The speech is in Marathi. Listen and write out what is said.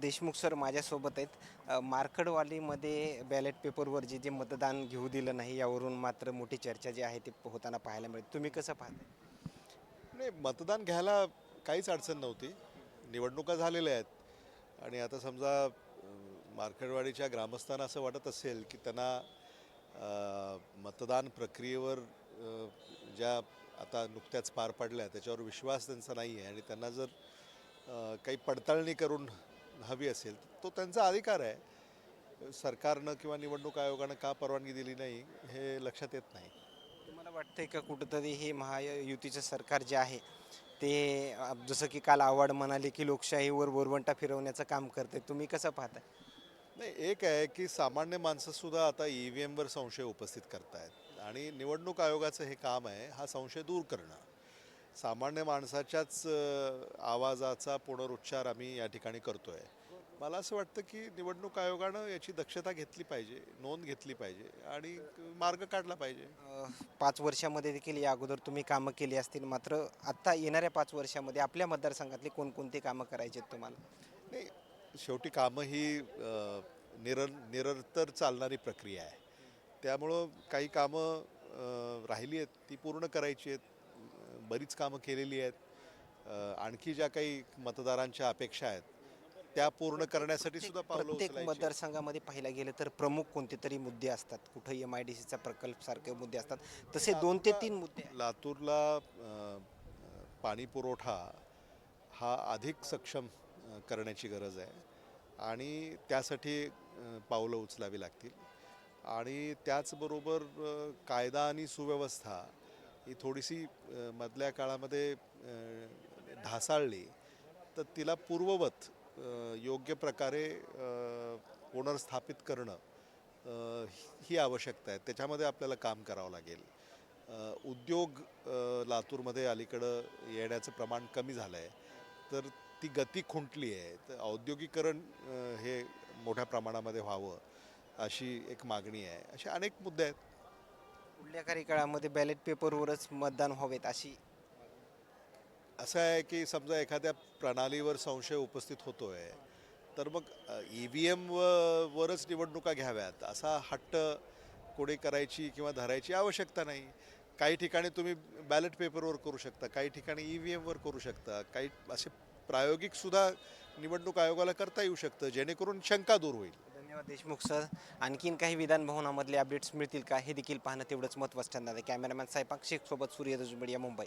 देशमुख सर माझ्यासोबत आहेत. मार्कडवालीमध्ये बॅलेट पेपरवर जे जे मतदान घेऊ दिलं नाही यावरून मात्र मोठी चर्चा जी आहे ती होताना पाहायला मिळते. तुम्ही कसं पाहता नाही मतदान घ्यायला काहीच अडचण नव्हती. निवडणुका झालेल्या आहेत. आणि आता समजा अं, मार्केटवाडीच्या ग्रामस्थांना असं वाटत असेल की त्यांना मतदान प्रक्रियेवर ज्या आता नुकत्याच पार पडल्या त्याच्यावर विश्वास त्यांचा नाही आहे आणि त्यांना जर काही पडताळणी करून हवी असेल तो त्यांचा अधिकार आहे. सरकारनं किंवा निवडणूक आयोगानं का परवानगी दिली नाही हे लक्षात येत नाही. तुम्हाला वाटतंय का कुठंतरी हे महायुतीचं सरकार जे आहे ते जसं की काल आव्हाड म्हणाले की लोकशाहीवर वरवंटा फिरवण्याचं काम करते तुम्ही कसं पाहताय? नाही एक आहे की सामान्य माणसंसुद्धा आता ई व्ही एमवर संशय उपस्थित करतायत. आणि निवडणूक आयोगाचं हे काम आहे हा संशय दूर करणं. सामान्य माणसाच्याच आवाजाचा पुनरुच्चार आम्ही या ठिकाणी करतोय. मला असं वाटतं की निवडणूक आयोगानं याची दक्षता घेतली पाहिजे नोंद घेतली पाहिजे आणि मार्ग काढला पाहिजे. पाच वर्षामध्ये देखील या अगोदर तुम्ही कामं केली असतील मात्र आत्ता येणाऱ्या पाच वर्षामध्ये आपल्या मतदारसंघातली कोणकोणती कामं करायची आहेत तुम्हाला? नाही शेवटी कामं ही निरं निरंतर चालणारी प्रक्रिया आहे. त्यामुळं काही कामं राहिली आहेत ती पूर्ण करायची आहेत. बरीच कामं केलेली आहेत. आणखी ज्या काही मतदारांच्या अपेक्षा आहेत त्या पूर्ण करण्यासाठी सुद्धा प्रत्येक. मतदारसंघामध्ये पाहायला गेलं तर प्रमुख कोणते तरी मुद्दे असतात. कुठं एम आय डी सीचा प्रकल्प सारखे मुद्दे असतात. तसे दोन ते तीन मुद्दे. लातूरला पाणी पुरवठा हा अधिक सक्षम करण्याची गरज आहे. आणि त्यासाठी पावलं उचलावी लागतील. आणि त्याचबरोबर कायदा आणि सुव्यवस्था ही थोडीशी मधल्या काळामध्ये ढासाळली. तर तिला पूर्ववत योग्य प्रकारे पुनर्स्थापित करणं ही आवश्यकता आहे. त्याच्यामध्ये आपल्याला काम करावं लागेल. उद्योग लातूरमध्ये अलीकडं येण्याचं प्रमाण कमी झालं आहे तर ती गती खुंटली आहे. तर औद्योगिकरण हे मोठ्या प्रमाणामध्ये व्हावं अशी एक मागणी आहे. असे अनेक मुद्दे आहेत. पुढल्या काही काळामध्ये बॅलेट पेपरवरच मतदान व्हावेत अशी? असं आहे की समजा एखाद्या प्रणालीवर संशय उपस्थित होतो आहे तर मग ई व्ही एम वरच निवडणुका घ्याव्यात असा हट्ट कोणी करायची किंवा धरायची आवश्यकता नाही. काही ठिकाणी तुम्ही बॅलेट पेपरवर करू शकता काही ठिकाणी ई व्ही एमवर करू शकता काही असे प्रायोगिकसुद्धा निवडणूक आयोगाला करता येऊ शकतं जेणेकरून शंका दूर होईल. धन्यवाद देशमुख सर. आणखीन काही विधान भवनामधले अपडेट्स मिळतील का? हे देखील पाहणं तेवढंच महत्त्वाचं ठरणार आहे. कॅमेरामॅन साहेब शेख सोबत सूर्य दुजबडिया मुंबई.